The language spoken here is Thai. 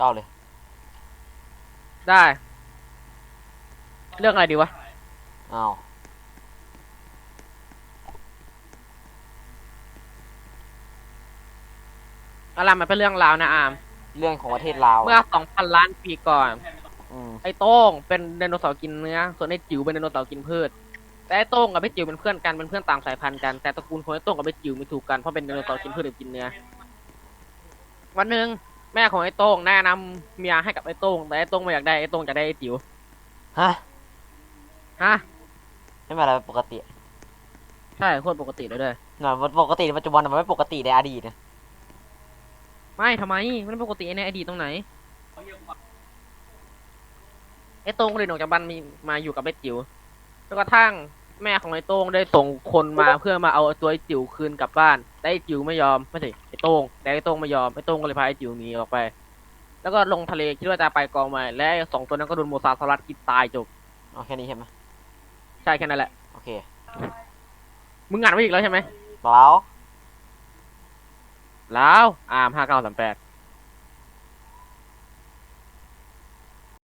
เล่าเลย ได้ เรื่องอะไรดีวะ อ้าว อะไรมันเป็นเรื่องราวนะอาม เรื่องของประเทศลาวเมื่อสองพันล้านปีก่อนอืมไอ้โต้งเป็นไดโนเสาร์กินเนื้อ ส่วนไอ้จิ๋วเป็นไดโนเสาร์กินพืช แต่ไอ้โต้งกับไอ้จิ๋วเป็นเพื่อนกัน เป็นเพื่อนต่างสายพันธุ์กัน แต่ตระกูลของไอ้โต้งกับไอ้จิ๋วไม่ถูกกัน เพราะเป็นไดโนเสาร์กินพืชหรือกินเนื้อ วันหนึ่ง แม่ของไอ้โต้งแนะนำเมียให้กับไอ้โต้งแต่ไอ้โต้งไม่อยากได้ไอ้โต้งจะได้ไอ้จิ๋วฮะฮะไม่เป็นอะไรปกติใช่โคตรปกติเลยด้วยหน่อยมันปกติในปัจจุบันแต่มันไม่ปกติในอดีตนะไม่ทำไมมันปกติในอดีตตรงไหนไอ้โต้งก็เลยออกจากบ้านมีมาอยู่กับไอ้จิ๋วแล้วกระทั่งแม่ของไอ้โต้งได้ส่งคนมาเพื่อมาเอาตัวไอ้จิ๋วคืนกลับบ้านแต่ไอ้จิ๋วไม่ยอมไม่ใช่ไอ้ โต้งแต่ไอ้โต้งไม่ยอมไอ้โต้งก็เลยพาไอ้จิ๋วหนีออกไป แล้วก็ลงทะเลคิดว่าจะไปกองใหม่และไอ้สองตัวนั้นก็โดนโมซาสลัดกินตายจบเอาแค่นี้ใช่ไหมใช่แค่นั้นแหละ โอเคมึงงานไว้อีกแล้วใช่ไหมเปล่าแล้วอาร์มห้าเก้าสามแปด